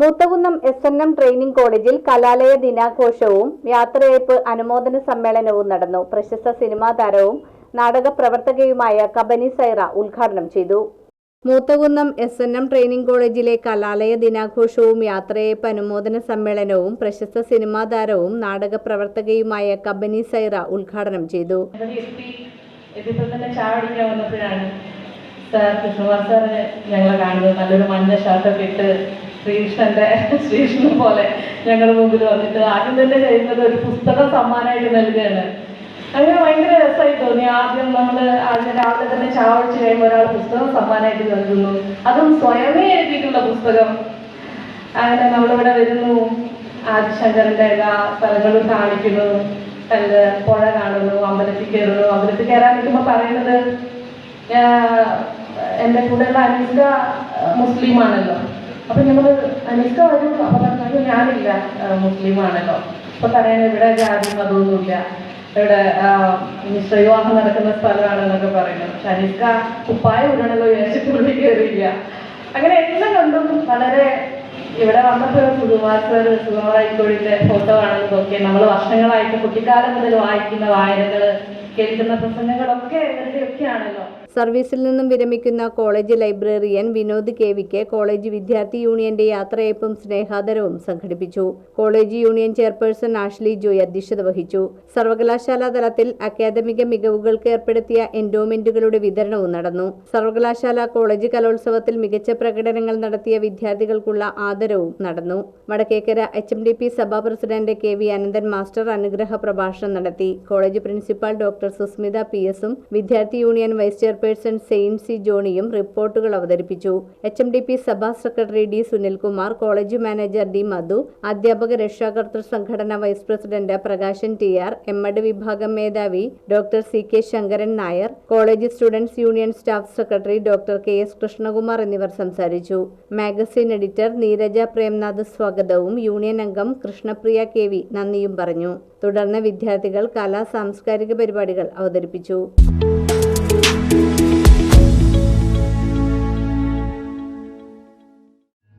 Moothakunnam S N M training കോളേജിൽ കലാലയ ദിനാഘോഷവും യാത്രയയപ്പ് അനുമോദന സമ്മേളനവും നടന്നു. പ്രശസ്ത സിനിമാ താരവും നാടക പ്രവർത്തകയുമായ കബനി സൈറ ഉദ്ഘാടനം ചെയ്തു. Moothakunnam S N M training കോളേജിലെ കലാലയ ദിനാഘോഷവും യാത്രയയപ്പ് അനുമോദന സമ്മേളനവും പ്രശസ്ത സിനിമാ താരവും നാടക പ്രവർത്തകയുമായ കബനി സൈറ ഉദ്ഘാടനം ചെയ്തു. ഞങ്ങളെ കാണുന്നത്. നല്ലൊരു മഞ്ഞ ഷർട്ടൊക്കെ ഇട്ട് ശ്രീകൃഷ്ണന്റെ ശ്രീകൃഷ്ണ പോലെ ഞങ്ങളുടെ മുമ്പിൽ വന്നിട്ട് ആദ്യം തന്നെ ചെയ്യുന്നത് ഒരു പുസ്തക സമ്മാനമായിട്ട് നൽകുകയാണ്. അങ്ങനെ ഭയങ്കര രസമായി തോന്നി. ആദ്യം നമ്മൾ ആദ്യം രാവിലെ തന്നെ ചായ കുടിച്ച് കഴിയുമ്പോൾ ഒരാൾ പുസ്തകം സമ്മാനമായിട്ട് നൽകുന്നു. അതും സ്വയമേ എഴുതിയിട്ടുള്ള പുസ്തകം. അങ്ങനെ നമ്മളിവിടെ വരുന്നു. ആദിശങ്കരന്റെ എല്ലാ സ്ഥലങ്ങളും കാണിക്കുന്നു. കണ്ട് പുഴ കാണുന്നു അമ്പലത്തിൽ കയറുന്നു. അമ്പലത്തിൽ കയറാൻ നിൽക്കുമ്പോൾ പറയുന്നത് എന്റെ കൂടെയുള്ള അനുജ മുസ്ലിം ആണല്ലോ അപ്പൊ ഞങ്ങൾ അനിസ്ക ഒരു അപ്പൊ പറഞ്ഞു ഞാനില്ല മുസ്ലിം ആണല്ലോ അപ്പൊ പറയുന്നത് ഇവിടെ ജാതി മതമൊന്നുമില്ല. ഇവിടെ മിശ്രവിവാഹം നടക്കുന്ന സ്ഥലമാണെന്നൊക്കെ പറയുന്നു. പക്ഷെ അനിസ്ക കുപ്പായ ഉടണല്ലോ വിചാരിച്ചിട്ട് ഉള്ളിൽ കയറിയില്ല അങ്ങനെ എല്ലാം കണ്ടും. വളരെ ഇവിടെ വന്നപ്പോൾ സുകുമാർ സർ സുകുമാർ ഫോട്ടോ കാണുന്നതൊക്കെ നമ്മൾ വർഷങ്ങളായിട്ട് കുട്ടിക്കാലം മുതൽ വായിക്കുന്ന വായനകൾ സർവീസിൽ നിന്നും വിരമിക്കുന്ന college librarian Vinod K Vik college വിദ്യാർത്ഥി യൂണിയന്റെ യാത്രയപ്പും സ്നേഹാദരവും സംഘടിപ്പിച്ചു. College union chairperson Ashley Joy അധ്യക്ഷത വഹിച്ചു. സർവകലാശാലാ തലത്തിൽ അക്കാദമിക മികവുകൾക്ക് ഏർപ്പെടുത്തിയ എൻഡോമെന്റുകളുടെ വിതരണവും നടന്നു. സർവകലാശാല കോളേജ് കലോത്സവത്തിൽ മികച്ച പ്രകടനങ്ങൾ നടത്തിയ വിദ്യാർത്ഥികൾക്കുള്ള ആദരവും നടന്നു. Vadakkekara H M D P Sabha president K V Ananthan master അനുഗ്രഹ പ്രഭാഷണം നടത്തി. College principal doctor Susmitha P എസും വിദ്യാർത്ഥി union vice chairperson Zain C ജോണിയും റിപ്പോർട്ടുകൾ അവതരിപ്പിച്ചു. H M D P Sabha secretary D Sunilkumar college manager D Madhu അധ്യാപക രക്ഷാകർത്തൃ സംഘടന vice president Prakashan T R M Ed വിഭാഗം മേധാവി doctor C K Sankaran Nair college students union staff secretary doctor K S Krishnakumar എന്നിവർ സംസാരിച്ചു. Magazine editor Neeraja Premnath സ്വാഗതവും union അംഗം Krishnapriya K V നന്ദിയും പറഞ്ഞു. തുടർന്ന് വിദ്യാർത്ഥികൾ കലാ സാംസ്കാരിക പരിപാടികൾ അവതരിപ്പിച്ചു.